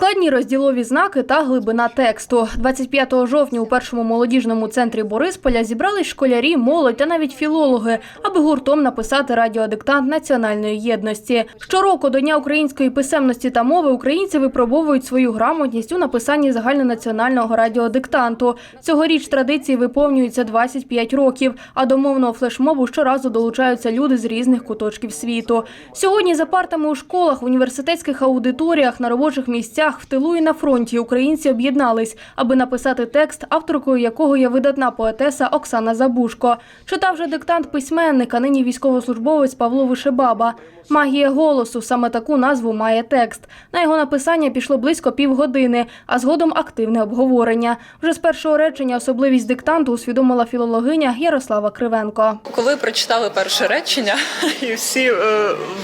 Складні розділові знаки та глибина тексту. 25 жовтня у першому молодіжному центрі Борисполя зібрались школярі, молодь та навіть філологи, аби гуртом написати радіодиктант національної єдності. Щороку до Дня української писемності та мови українці випробовують свою грамотність у написанні загальнонаціонального радіодиктанту. Цьогоріч традиції виповнюються 25 років, а до мовного флешмобу щоразу долучаються люди з різних куточків світу. Сьогодні за партами у школах, університетських аудиторіях, на робочих місцях, в тилу і на фронті українці об'єднались, аби написати текст, авторкою якого є видатна поетеса Оксана Забушко. Читав же диктант письменника, нині військовослужбовець Павло Вишебаба. Магія голосу саме таку назву має текст. На його написання пішло близько півгодини, а згодом активне обговорення. Вже з першого речення особливість диктанту усвідомила філологиня Ярослава Кривенко. Коли прочитали перше речення, і всі е,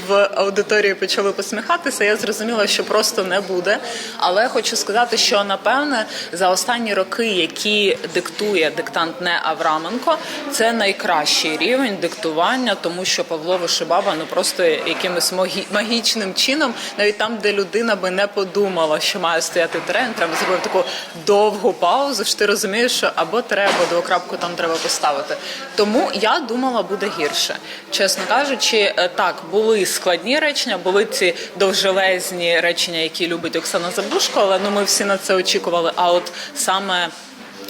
в аудиторії почали посміхатися, я зрозуміла, що просто не буде. Але хочу сказати, що напевне за останні роки, які диктує диктант не Авраменко, це найкращий рівень диктування, тому що Павло Вишибаба ну просто якимось магі- магічним чином, навіть там, де людина би не подумала, що має стояти трен, треба зробив таку довгу паузу. що ти розумієш, що або треба двокрапку там треба поставити. Тому я думала, буде гірше. Чесно кажучи, е, так були складні речення, були ці довжелезні речення, які любить Оксана Забушко, але ну ми всі на це очікували. А от саме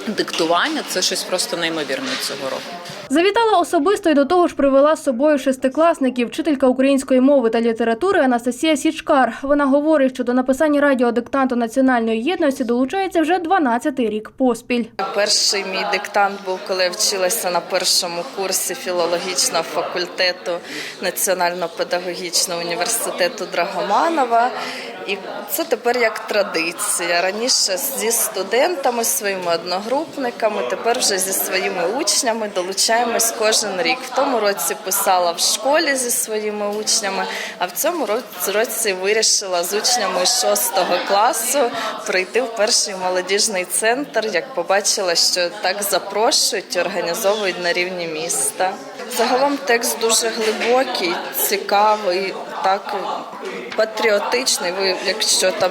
диктування це щось просто неймовірне цього року. Завітала особисто і до того ж привела з собою шестикласників, вчителька української мови та літератури Анастасія Січкар. Вона говорить, що до написання радіодиктанту національної єдності долучається вже 12-й рік поспіль. Перший мій диктант був, коли я вчилася на першому курсі філологічного факультету Національно-педагогічного університету Драгоманова. І це тепер як традиція. Раніше зі студентами, своїми одногрупниками, тепер вже зі своїми учнями долучаємось кожен рік. В тому році писала в школі зі своїми учнями, а в цьому році- вирішила з учнями 6 класу прийти в перший молодіжний центр, як побачила, що так запрошують, організовують на рівні міста. Загалом текст дуже глибокий, цікавий, так патріотичний. Ви, якщо там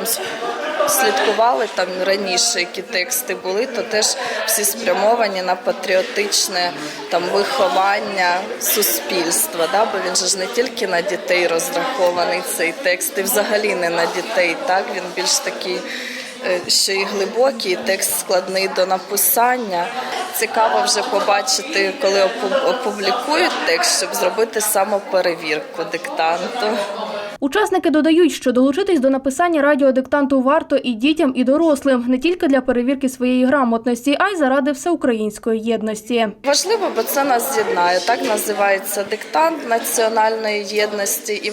слідкували там раніше, які тексти були, то теж всі спрямовані на патріотичне там виховання суспільства. Да? Бо він же ж не тільки на дітей розрахований цей текст, і взагалі не на дітей. Так він більш такий. е, Що і глибокий, текст складний до написання. Цікаво вже побачити, коли опублікують текст, щоб зробити самоперевірку диктанту. Учасники додають, що долучитись до написання радіодиктанту варто і дітям, і дорослим, не тільки для перевірки своєї грамотності, а й заради всеукраїнської єдності. Важливо, бо це нас з'єднає. Так називається диктант національної єдності, і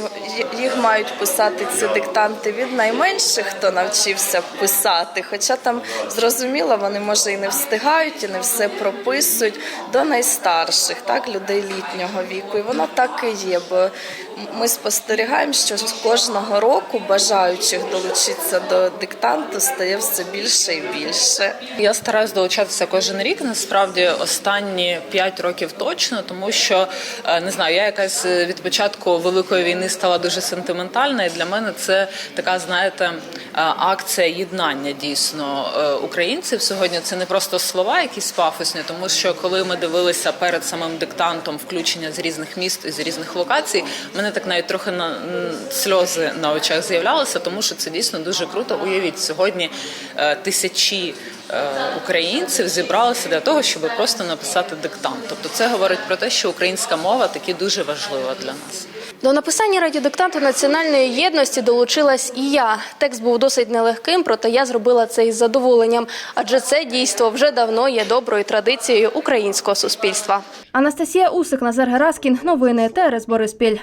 їх мають писати ці диктанти від найменших, хто навчився писати. Хоча там зрозуміло, вони може і не встигають, і не все прописують до найстарших, так людей літнього віку. І воно так і є. Бо ми спостерігаємо, що з кожного року бажаючих долучитися до диктанту стає все більше і більше. Я стараюсь долучатися кожен рік. Насправді останні 5 років точно, тому що е, не знаю, я якась е, від початку великої війни стала дуже сентиментальна, і для мене це така, знаєте, е, акція єднання дійсно українців. Сьогодні це не просто слова, якісь пафосні, тому що коли ми дивилися перед самим диктантом включення з різних міст і з різних локацій, мене так навіть трохи на сльози на очах з'являлися, тому що це дійсно дуже круто. Уявіть сьогодні е, тисячі е, українців зібралися для того, щоб просто написати диктант. Тобто, це говорить про те, що українська мова таки дуже важлива для нас. До написання радіодиктанту національної єдності долучилась і я. Текст був досить нелегким, проте я зробила це із задоволенням, адже це дійство вже давно є доброю традицією українського суспільства. Анастасія Усик, Назар Гераскін. Новини ТРС Бориспіль.